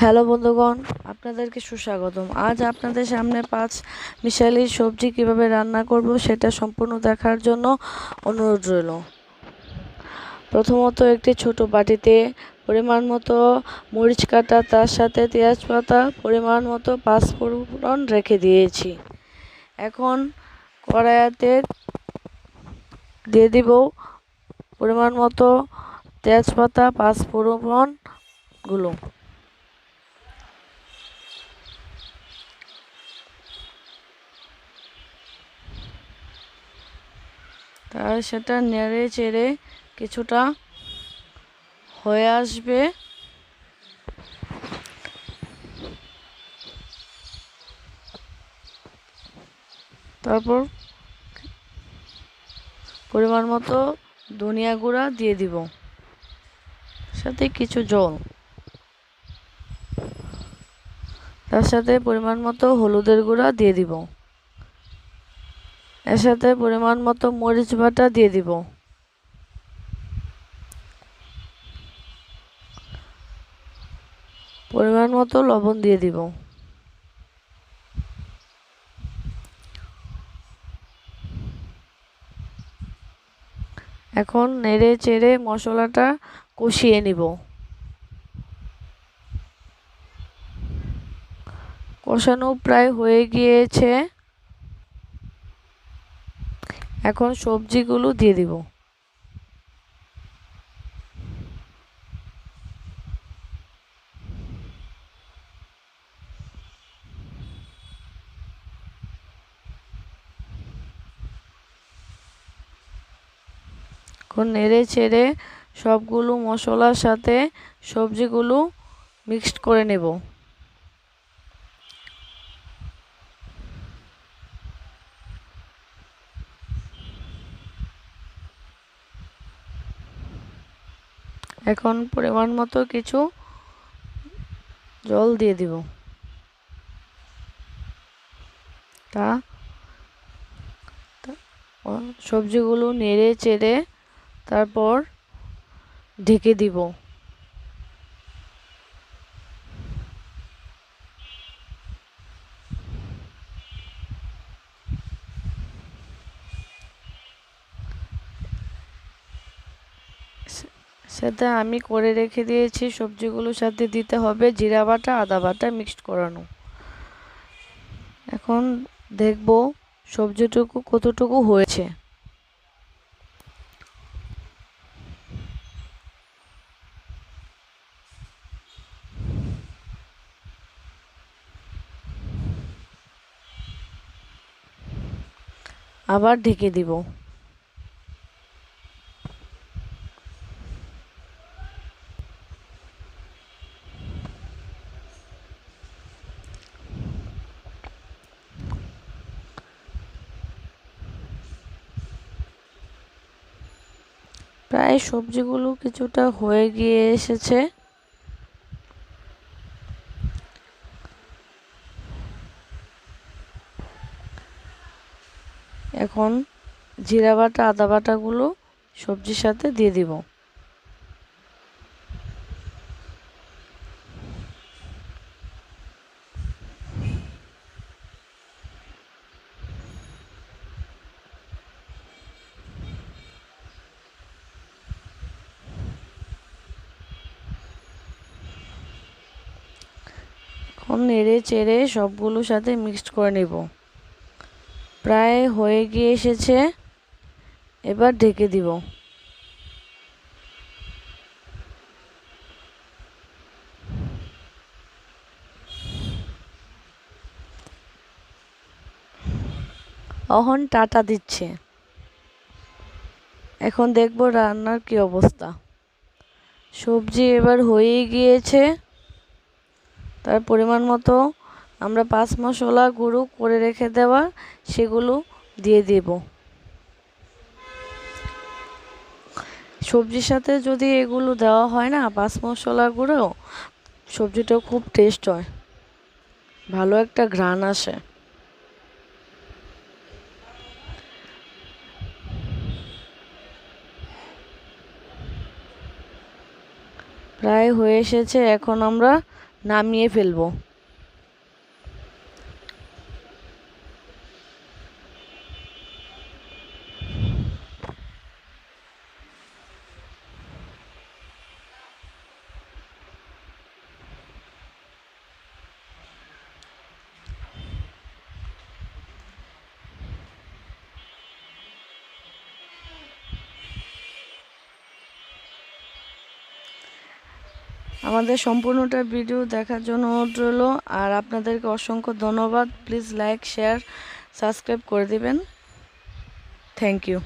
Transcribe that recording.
Hello বন্ধুগণ, আপনাদেরকে সুস্বাগতম। আজ আপনাদের সামনে পাঁচ মিশালি সবজি কীভাবে রান্না করব সেটা সম্পূর্ণ দেখার জন্য অনুরোধ রইল। প্রথমত একটি ছোট বাটিতে পরিমাণ মতো মরিচ কাটা, তার সাথে পেঁয়াজ পাতা, পরিমাণ মতো পাঁচফোড়ন রেখে দিয়েছি। এখন কড়াইতে দিয়ে দিব পরিমাণ মতো তেজপাতা পাঁচফোড়নগুলো তার সেটা নেড়ে চেড়ে কিছুটা হয়ে আসবে। তারপর পরিমাণ মতো ধনিয়া গুঁড়া দিয়ে দিব, সাথে কিছু জল। তার সাথে পরিমাণ মতো হলুদের গুঁড়া দিয়ে দিব। এর সাথে পরিমাণ মতো মরিচ বাটা দিয়ে দিব। পরিমাণ মতো লবণ দিয়ে দিব। এখন নেড়ে চেড়ে মশলাটা কষিয়ে নিব। কষানো প্রায় হয়ে গিয়েছে। এখন সবজিগুলো দিয়ে দিব। এখন নেড়ে ছেড়ে সবগুলো মশলার সাথে সবজিগুলো মিক্সড করে নেব। এখন পরিমাণ মতো কিছু জল দিয়ে দিব। তা সবজিগুলো নেড়ে চেড়ে তারপর ঢেকে দিব। সেটা আমি করে রেখে দিয়েছি সবজিগুলোর সাথে দিতে হবে, জিরা বাটা, আদা বাটা মিক্সড করানো। এখন দেখব সবজিটুকু কতটুকু হয়েছে। আবার ঢেকে দিব। প্রায় সবজিগুলো কিছুটা হয়ে গিয়ে এসেছে। এখন জিরা বাটা, আদা বাটাগুলো সবজির সাথে দিয়ে দিব। এখন নেড়ে চেড়ে সবগুলোর সাথে মিক্সড করে নেব। প্রায় হয়ে গিয়ে এসেছে। এবার ঢেকে দিব। অহন টাটা দিচ্ছে। এখন দেখব রান্নার কি অবস্থা। সবজি এবার হয়েই গিয়েছে। তার পরিমাণ মতো আমরা পাঁচ মশলা গুঁড়ো করে রেখে দেওয়া সেগুলো দিয়ে দেব। সবজির সাথে যদি এগুলো দেওয়া হয় না, পাঁচ মশলা গুঁড়ো সবজিটা খুব টেস্ট হয়। ভালো একটা ঘ্রাণ আসে। প্রায় হয়ে এসেছে, এখন আমরা নামিয়ে ফেলব। আমাদের সম্পূর্ণটা ভিডিও দেখার জন্য অনুরোধ রইল। আর আপনাদেরকে অসংখ্য ধন্যবাদ। প্লিজ লাইক শেয়ার সাবস্ক্রাইব করে দিবেন। Thank you